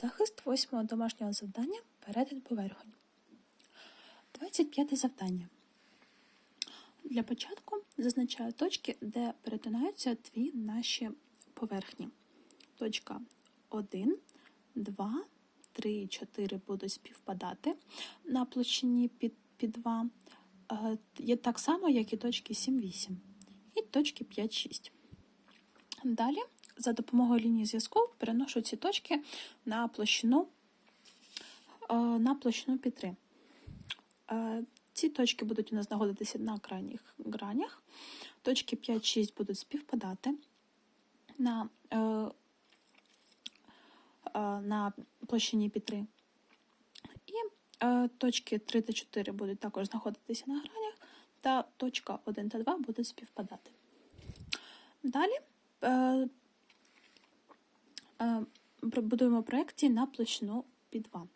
Захист восьмого домашнього завдання перетин поверхонь. 25 завдання. Для початку зазначаю точки, де перетинаються дві наші поверхні. Точка 1, 2, 3, 4 будуть співпадати на площині під, під 2. Е, Є так само, як і точки 7, 8 і точки 5, 6. Далі, за допомогою лінії зв'язку, переношу ці точки на площину, е, на площину під 3. Е, Ці точки будуть у нас знаходитися на крайніх гранях. Точки 5-6 будуть співпадати на, е, на площині під 3. І точки 3 та 4 будуть також знаходитися на гранях, та точка 1 та 2 будуть співпадати. Далі будуємо проекції на площину під 2.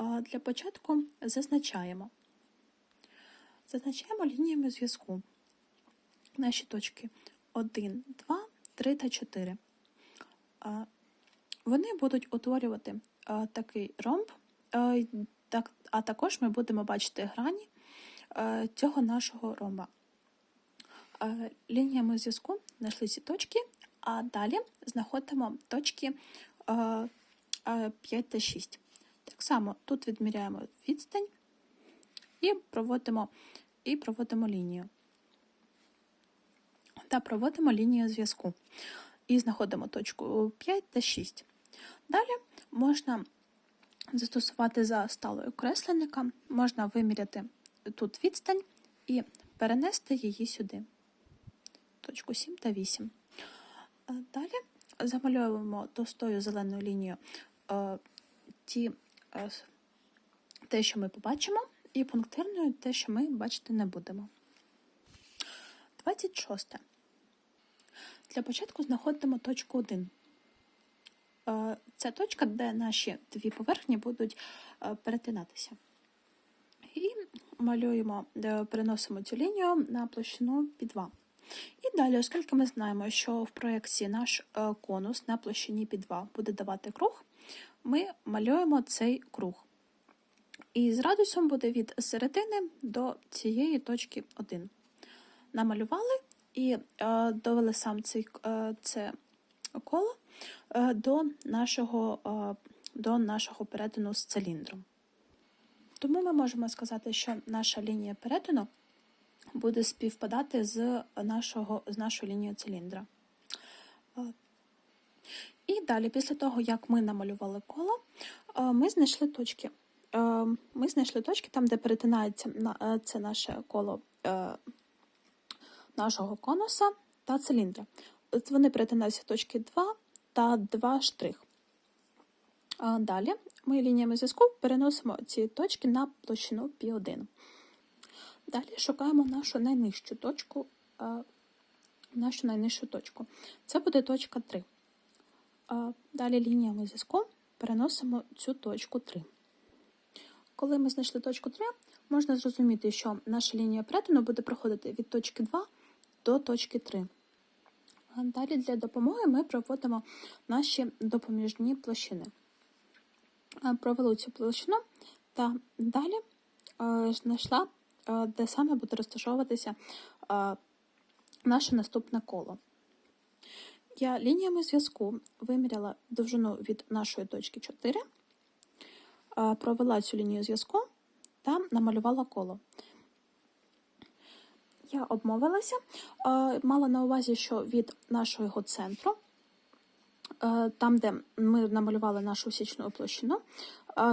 Е, Для початку зазначаємо. Зазначаємо лініями зв'язку наші точки 1, 2, 3 та 4. Е, Вони будуть утворювати е, такий ромб, е, а також ми будемо бачити грані е, цього нашого ромба. Е, Лініями зв'язку знайшли ці точки, а далі знаходимо точки е, е, 5 та 6. Так само тут відміряємо відстань і проводимо, і проводимо лінію. Та проводимо лінію зв'язку. І знаходимо точку 5 та 6. Далі можна застосувати за сталою кресленника, можна виміряти тут відстань і перенести її сюди. Точку 7 та 8. Далі замальовуємо товстою зеленою лінією е, ті, е, те, що ми побачимо, і пунктирною те, що ми бачити не будемо. 26. Для початку знаходимо точку 1. Е, Це точка, де наші дві поверхні будуть перетинатися. І малюємо, переносимо цю лінію на площину під 2. І далі, оскільки ми знаємо, що в проєкції наш е, конус на площині під 2 буде давати круг, ми малюємо цей круг. І з радіусом буде від середини до цієї точки 1. Намалювали і е, довели сам цей, е, це коло до, нашого, до нашого перетину з циліндром. Тому ми можемо сказати, що наша лінія перетину буде співпадати з, нашого, з нашою лінією циліндра. Е, І далі, після того, як ми намалювали коло, е, ми знайшли точки. Е, Ми знайшли точки там, де перетинається це наше коло нашого конуса та циліндра. Вони перетинаються точки 2 та 2 штрих. Далі ми лініями зв'язку переносимо ці точки на площину π1. Далі шукаємо нашу найнижчу точку, нашу найнижчу точку. Це буде точка 3. Далі лініями зв'язку переносимо цю точку 3. Коли ми знайшли точку 3, можна зрозуміти, що наша лінія перетину буде проходити від точки 2 до точки 3. Далі для допомоги ми проводимо наші допоміжні площини. Провели цю площину та далі знайшла, де саме буде розташовуватися наше наступне коло. Я лініями зв'язку виміряла довжину від нашої точки 4, е, провела цю лінію зв'язку та намалювала коло. Я обмовилася, мала на увазі, що від нашого центру, там, де ми намалювали нашу січну площину,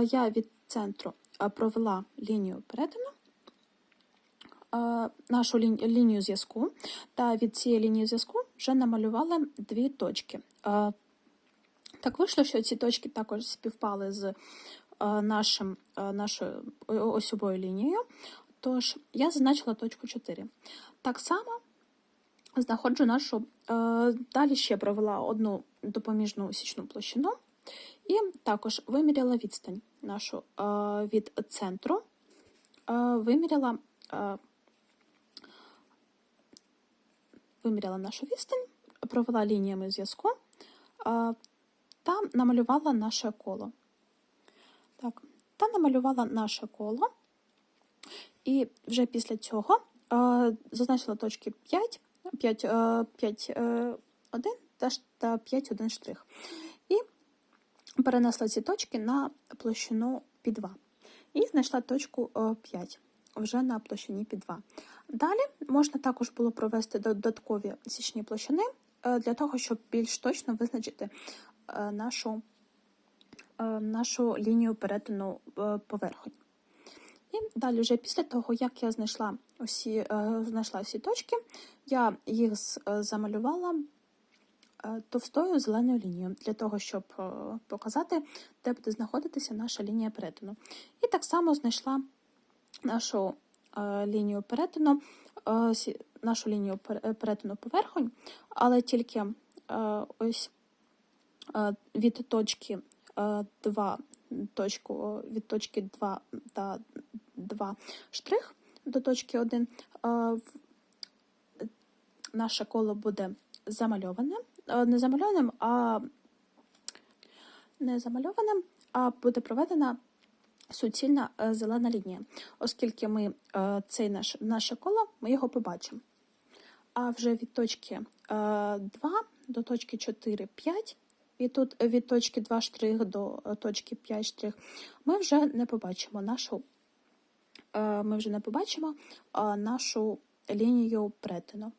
я від центру провела лінію перетину, нашу лі- лінію зв'язку, та від цієї лінії зв'язку вже намалювала дві точки. Е, Так вийшло, що ці точки також співпали з е, нашим, е, нашою осьовою лінією. Тож я зазначила точку 4. Так само знаходжу нашу. Е, далі ще провела одну допоміжну січну площину і також виміряла відстань нашу е, від центру. Е, виміряла, виміряла нашу відстань, провела лініями зв'язку. Е, та намалювала наше коло. Так, та намалювала наше коло. І вже після цього е, зазначила точки 5, 5, е, 5 е, 1 та, ш- та 5 1 штрих. І перенесла ці точки на площину під 2. І знайшла точку е, 5 вже на площині під 2. Далі можна також було провести додаткові січні площини е, для того, щоб більш точно визначити е, нашу, е, нашу лінію перетину поверхонь. І далі, вже після того, як я знайшла усі, знайшла всі точки, я їх замалювала товстою зеленою лінією для того, щоб показати, де буде знаходитися наша лінія перетину. І так само знайшла нашу е, лінію перетину, е, нашу лінію е, перетину поверхонь, але тільки е, ось е, від точки е, 2, точку, від точки 2 та 2 штрих до точки 1 е, в- наше коло буде замальоване, Е, не замальованим, а не замальованим, а буде проведена суцільна е, зелена лінія, оскільки ми е, цей наш, наше коло ми його побачимо. А вже від точки е, 2 до точки 4, 5, і тут від точки 2 штрих до е, точки 5 штрих, ми вже не побачимо нашу, е, ми вже не побачимо е, нашу лінію перетину.